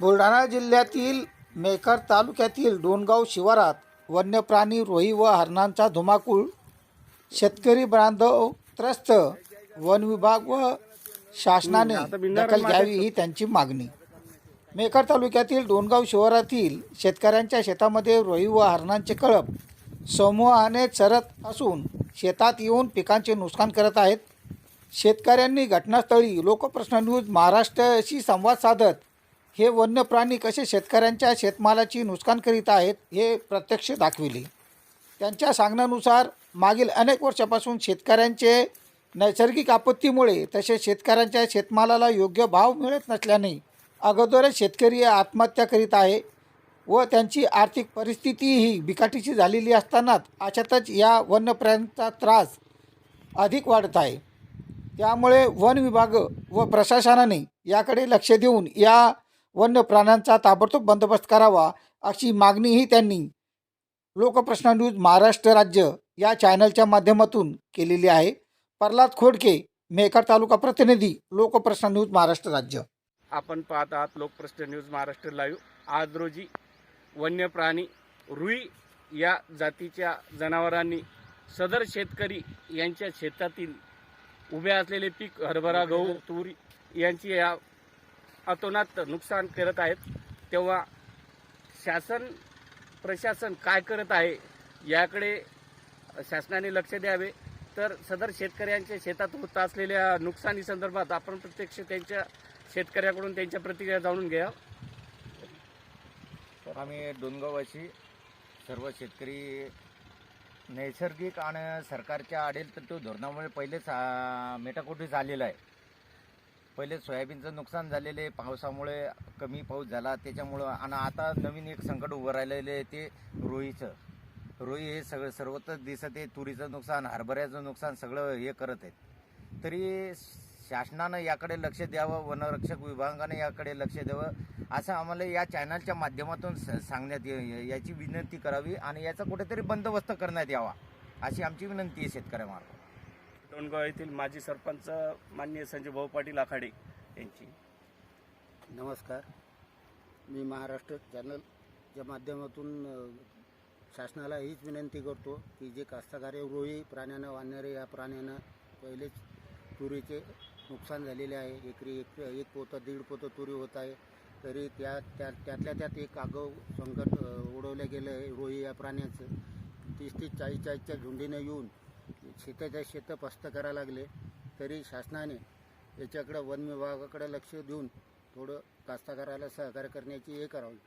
बुलढाणा जिल्ह्यातील मेकर तालुक्यातील डोणगाव शिवारात वन्यप्राणी रोही व हरणांचा धुमाकूळ शेतकरी बांधव त्रस्त वन विभाग व शासनाने दखल घ्यावी ही त्यांची मागणी. मेकर तालुक्यातील डोणगाव शिवारातील शेतकऱ्यांच्या शेतामध्ये रोही व हरणांचे कळप समूहाने चरत असून शेतात येऊन पिकांचे नुकसान करत आहेत. शेतकऱ्यांनी घटनास्थळी लोकप्रश्न न्यूज महाराष्ट्राशी संवाद साधत हे वन्य प्राणी कसे शेतकऱ्यांच्या शेतमालाची नुकसान करीत आहेत हे प्रत्यक्ष दाखविले. त्यांच्या सांगण्यानुसार मागील अनेक वर्षापासून शेतकऱ्यांचे नैसर्गिक आपत्तीमुळे तसेच शेतकऱ्यांच्या शेतमालाला योग्य भाव मिळत नसल्याने अगोदरच शेतकरी आत्महत्या करीत आहे व त्यांची आर्थिक परिस्थितीही बिकाटीची झालेली असतानाच अशातच या वन्य प्राण्यांचा त्रास अधिक वाढत आहे. त्यामुळे वन विभाग व प्रशासनाने याकडे लक्ष देऊन या वन्य प्राण्यांचा ताबडतोब बंदोबस्त करावा अशी मागणीही त्यांनी लोकप्रश्न न्यूज महाराष्ट्र राज्य या चॅनलच्या माध्यमातून केलेली आहे. प्रल्हाद खोडके मेकर तालुका प्रतिनिधी लोकप्रश्न न्यूज महाराष्ट्र राज्य. आपण पाहत आहात लोकप्रश्न न्यूज महाराष्ट्र लाईव्ह. आज रोजी वन्य प्राणी रुई या जातीच्या जनावरांनी सदर शेतकरी यांच्या शेतातील उभे असलेले पीक हरभरा गहू तूर यांची या अतोनात नुकसान करत आहेत. तेव्हा शासन प्रशासन काय करत आहे याकडे शासनाने लक्ष द्यावे. तर सदर शेतकऱ्यांच्या शेतात होत असलेल्या नुकसानी संदर्भात आपण प्रत्यक्ष त्यांच्या शेतकऱ्याकडून त्यांच्या प्रतिक्रिया जाणून घ्या तर आम्ही दोनगावाशी सर्व शेतकरी नैसर्गिक आणि सरकारच्या आडेल तर तो धोरणामुळे पहिलेच मेटाकोटी झालेला आहे. पहिले सोयाबीनचं नुकसान झालेलं आहे. पावसामुळे कमी पाऊस झाला. त्याच्यामुळं आणि आता नवीन एक संकट उभं राहिलेलं आहे ते रोहीचं रोही हे सगळं सर्वत्र दिसत आहे. तुरीचं नुकसान हरभऱ्याचं नुकसान सगळं हे करत आहेत. तरी शासनानं याकडे लक्ष द्यावं वनरक्षक विभागानं याकडे लक्ष द्यावं असं आम्हाला या चॅनलच्या माध्यमातून स- सांगण्यात ये- याची विनंती करावी आणि याचा कुठेतरी बंदोबस्त करण्यात यावा अशी आमची विनंती आहे शेतकऱ्यामार्फत. टोणगाव येथील माजी सरपंच माननीय संजय भाऊ पाटील आखाडे यांची. नमस्कार. मी महाराष्ट्र चॅनलच्या माध्यमातून शासनाला हीच विनंती करतो की जे कास्तकारे रोही प्राण्यानं वाढणारे या प्राण्यानं पहिलेच तुरीचे नुकसान झालेले आहे. एकरी एक एक पोतं दीड पोतं तुरी होत आहे. तरी त्या त्या त्यातल्या त्यात एक आगाऊ संकट उडवलं ओढवलं गेलं आहे रोही या प्राण्याचं. तीस तीस चाळीस चाळीसच्या झुंडीनं येऊन शेताच्या शेतं पस्त करायला लागले तरी शासनाने याच्याकडं वन विभागाकडे लक्ष देऊन थोडं कास्तकाराला सहकार्य करण्याची हे करावी.